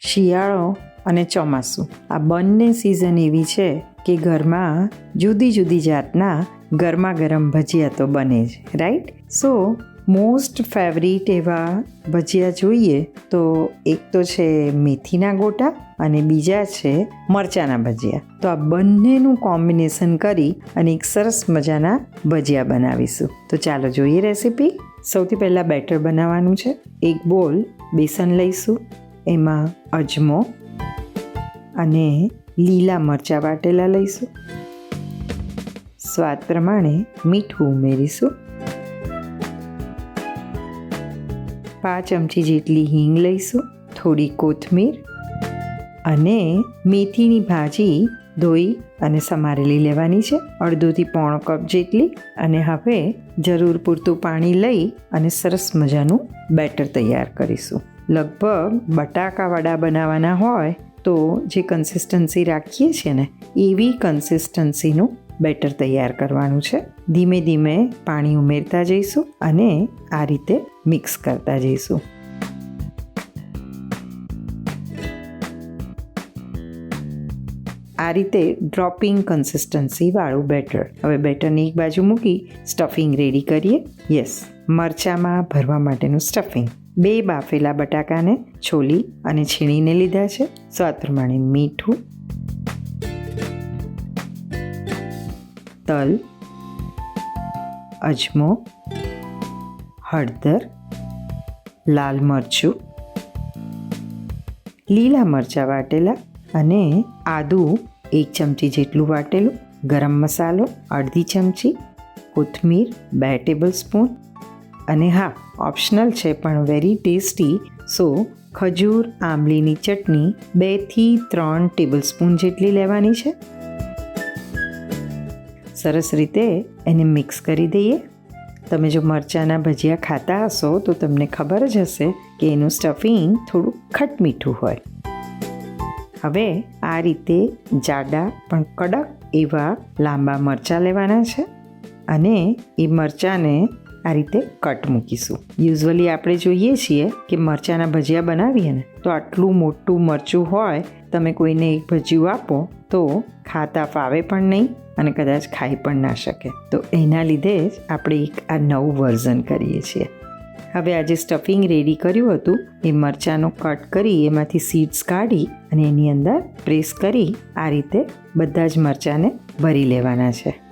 શિયાળો અને ચોમાસું. આ બંને સિઝન એવી છે કે ઘરમાં જુદી જુદી જાતના ગરમા ગરમ ભજીયા તો બને જ રાઈટ સો મોસ્ટ ફેવરિટ એવા ભજીયા જોઈએ તો એક તો છે મેથીના ગોટા અને બીજા છે મરચાના ભજીયા. તો આ બંનેનું કોમ્બિનેશન કરી અને એક સરસ મજાના ભજીયા બનાવીશું. તો ચાલો જોઈએ રેસીપી સૌથી પહેલાં બેટર બનાવવાનું છે. એક બોલ બેસન લઈશું. એમાં અજમો અને લીલા મરચાં વાટેલા લઈશું. સ્વાદ પ્રમાણે મીઠું ઉમેરીશું. પાંચ ચમચી જેટલી હિંગ લઈશું, થોડી કોથમીર અને મેથીની ભાજી ધોઈ અને સમારેલી લેવાની છે. અડધોથી પોણો કપ જેટલી અને હવે જરૂર પૂરતું પાણી લઈ અને સરસ મજાનું બેટર તૈયાર કરીશું. લગભગ બટાકા વડા બનાવવાના હોય તો જે કન્સિસ્ટન્સી રાખીએ છીએ ને, એવી કન્સિસ્ટન્સીનું બેટર તૈયાર કરવાનું છે. ધીમે ધીમે પાણી ઉમેરતા જઈશું અને આ રીતે મિક્સ કરતા જઈશું. આ રીતે ડ્રોપિંગ કન્સિસ્ટન્સીવાળું બેટર હવે બેટરને એક બાજુ મૂકી સ્ટફિંગ રેડી કરીએ. યસ મરચામાં ભરવા માટેનું સ્ટફિંગ બે બાફેલા બટાકાને છોલી અને છીણીને લીધા છે. સ્વાદ પ્રમાણે મીઠું, તલ, અજમો, હળદર, લાલ મરચું, લીલા મરચાં વાટેલા અને આદું એક ચમચી જેટલું વાટેલું. ગરમ મસાલો, અડધી ચમચી, કોથમીર, બે ટેબલ સ્પૂન અને હા ઓપ્શનલ છે, પણ વેરી ટેસ્ટી સો ખજૂર, આંબલીની ચટણી, બેથી ત્રણ ટેબલ સ્પૂન જેટલી લેવાની છે. સરસ રીતે એને મિક્સ કરી દઈએ. તમે જો મરચાંના ભજીયા ખાતા હશો, તો તમને ખબર જ હશે કે એનું સ્ટફિંગ થોડું ખટમીઠું હોય. હવે આ રીતે જાડા પણ કડક એવા લાંબા મરચાં લેવાના છે. અને એ મરચાંને આ રીતે કટ મૂકીશું. યુઝવલી આપણે જોઈએ છીએ કે મરચાંના ભજીયા બનાવીએ ને, તો આટલું મોટું મરચું હોય, તમે કોઈને એક ભજીયું આપો, તો ખાતા ફાવે પણ નહીં અને કદાચ ખાઈ પણ ના શકે. તો એના લીધે જ આપણે એક આ નવું વર્ઝન કરીએ છીએ. હવે આજે સ્ટફિંગ રેડી કર્યું હતું, એ મરચાંનો કટ કરી એમાંથી સીડ્સ કાઢી અને એની અંદર પ્રેસ કરી આ રીતે બધા જ મરચાંને ભરી લેવાના છે.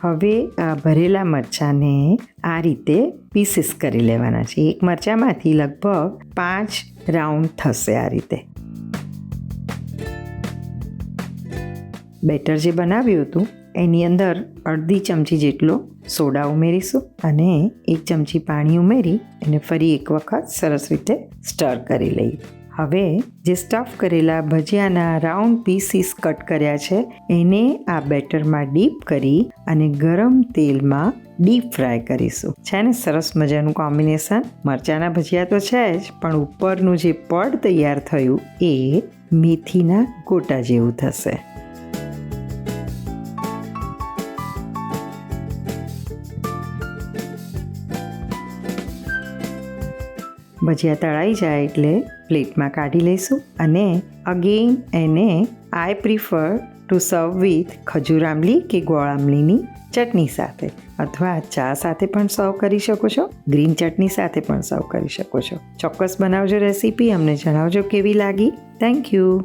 હવે આ ભરેલા મરચાંને આ રીતે પીસીસ કરી લેવાના છે. એક મરચાંમાંથી લગભગ પાંચ રાઉન્ડ થશે આ રીતે. બેટર જે બનાવ્યું હતું, એની અંદર અડધી ચમચી જેટલો સોડા ઉમેરીશું અને એક ચમચી પાણી ઉમેરી એને ફરી એક વખત સરસ રીતે સ્ટર કરી લઈએ. હવે જે સ્ટફ કરેલા ભજીયાના રાઉન્ડ પીસીસ કટ કર્યા છે, એને આ બેટરમાં ડીપ કરી અને ગરમ તેલમાં ડીપ ફ્રાય કરીશું. છે ને? સરસ મજાનું કોમ્બિનેશન મરચાંના ભજીયા તો છે જ, પણ ઉપરનું જે પડ તૈયાર થયું એ મેથીના ગોટા જેવું થશે. ભજીયા તળાઈ જાય એટલે પ્લેટમાં કાઢી લઈશું અને અગેઇન એને I prefer to serve with ખજૂર આંબલી કે ગોળ આંબલીની ચટણી સાથે અથવા ચા સાથે પણ સર્વ કરી શકો છો, ગ્રીન ચટણી સાથે પણ સર્વ કરી શકો છો. ચોક્કસ બનાવજો રેસીપી, અમને જણાવજો કેવી લાગી. Thank you.